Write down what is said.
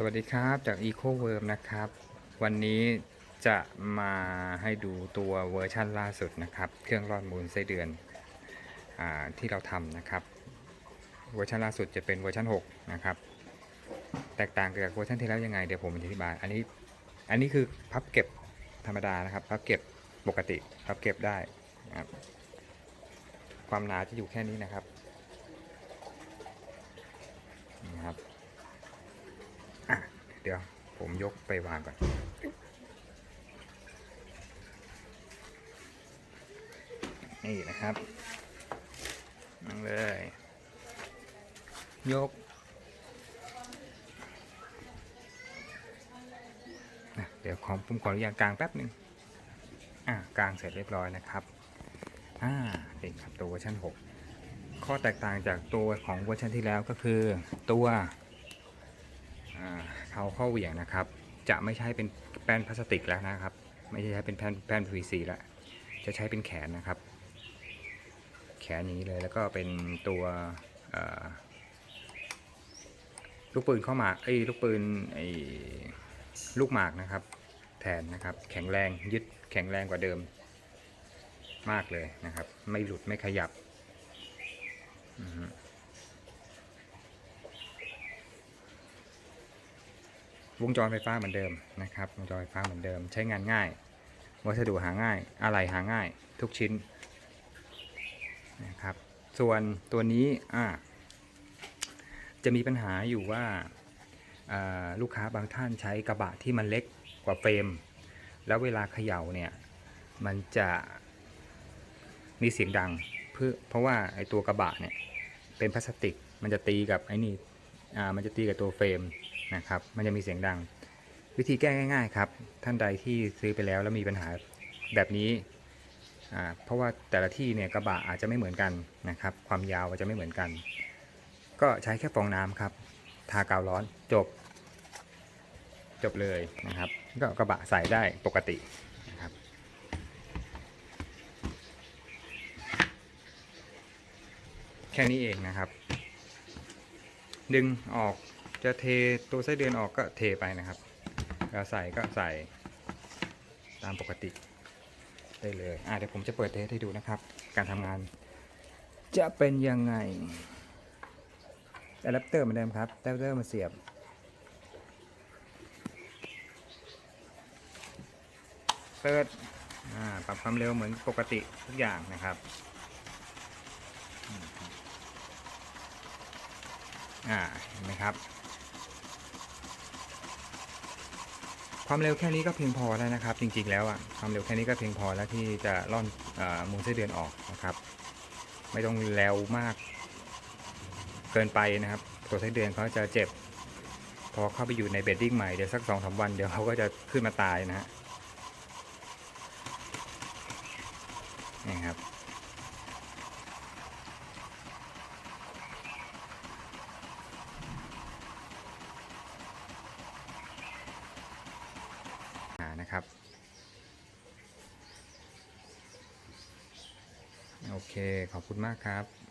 สวัสดีครับจาก Eco Worm นะครับ วันนี้จะมาให้ดูตัวเวอร์ชั่นล่าสุดนะครับ เครื่องร่อนมูลไส้เดือนอที่เราทำนะครับ เวอร์ชันล่าสุดจะเป็นเวอร์ชัน6นะครับ แตกต่างจากเวอร์ชันที่แล้วยังไงเดี๋ยวผมอธิบาย อันนี้อันนี้คือพับเก็บธรรมดานะครับ พับเก็บปกติพับเก็บได้นะครับความหนาจะอยู่แค่นี้นะครับนี่ครับ อะเดี๋ยวผมยกไปวางก่อน นี่นะครับนั่งเลย ยกเดี๋ยวขอผมขออนุญาตกลางแป๊บหนึ่งอ่ากลางเสร็จเรียบร้อยนะครับ อ่าเป็นครับตัวเวอร์ชัน6ข้อแตกต่างจากตัวของเวอร์ชันที่แล้วก็คือตัว อ่าเขาข้อเหวี่ยงนะครับ จะไม่ใช้เป็นแป้นพลาสติกแล้วนะครับ ไม่ใช่ใช้เป็นแผ่นแผ่น PVC แล้วจะใช้เป็นแขนนะครับ แขนอย่างนี้เลยแล้วก็เป็นตัวลูกปืนเข้าหมากไอ้ยลูกปืนไอ้ลูกหมากนะครับ แทนนะครับ แข็งแรงยึดแข็งแรงกว่าเดิมมากเลยนะครับ ไม่หลุดไม่ขยับ อือ วงจรไฟฟ้าเหมือนเดิมนะครับวงจรไฟฟ้าเหมือนเดิม ใช้งานง่าย วัสดุหาง่ายอะไรหาง่าย ทุกชิ้นนะครับส่วนตัวนี้อ่าจะมีปัญหาอยู่ว่าาลูกค้าบางท่านใช้กระบะที่มันเล็กกว่าเฟรม แล้วเวลาเขย่าเนี่ยมันจะมีเสียงดังเพื่อเพราะว่าไอตัวกระบะเนี่ยเป็นพลาสติกมันจะตีกับไอ้นี่อ่ามันจะตีกับตัวเฟรม นะครับ มันจะมีเสียงดัง วิธีแก้ง่าย ๆ ครับ ท่านใดที่ซื้อไปแล้วแล้วมีปัญหาแบบนี้ เพราะว่าแต่ละที่เนี่ยกระบะอาจจะไม่เหมือนกันนะครับ ความยาวอาจจะไม่เหมือนกัน ก็ใช้แค่ฟองน้ำครับ ทากาวร้อนจบ จบเลยนะครับ ก็กระบะใส่ได้ปกตินะครับแค่นี้เองนะครับ ดึงออก จะเทตัวไส้เดือนออกก็เทไปนะครับจะใส่ก็ใส่ตามปกติได้เลยอะเดี๋ยวผมจะเปิดเทสให้ดูนะครับ การทำงาน จะเป็นยังไงอะแดปเตอร์เหมือนเดิมครับอะแดปเตอร์มาเสียบ เปิดอ่าปรับความเร็วเหมือนปกติทุกอย่างนะครับอ่าเห็นไหมครับ ความเร็วแค่นี้ก็เพียงพอแล้วนะครับ จริงๆแล้วอะความเร็วแค่นี้ก็เพียงพอแล้วที่จะล่อนอมูลไส้เดือนออกนะครับ ไม่ต้องเร็วมากเกินไปนะครับ ตัวไส้เดือนเขาจะเจ็บ พอเข้าไปอยู่ในเบดดิ้งใหม่เดี๋ยวสักสองสาวันเดี๋ยวเขาก็จะขึ้นมาตายนะฮะนี่ครับ หานะครับ โอ เคขอบคุณมากครับ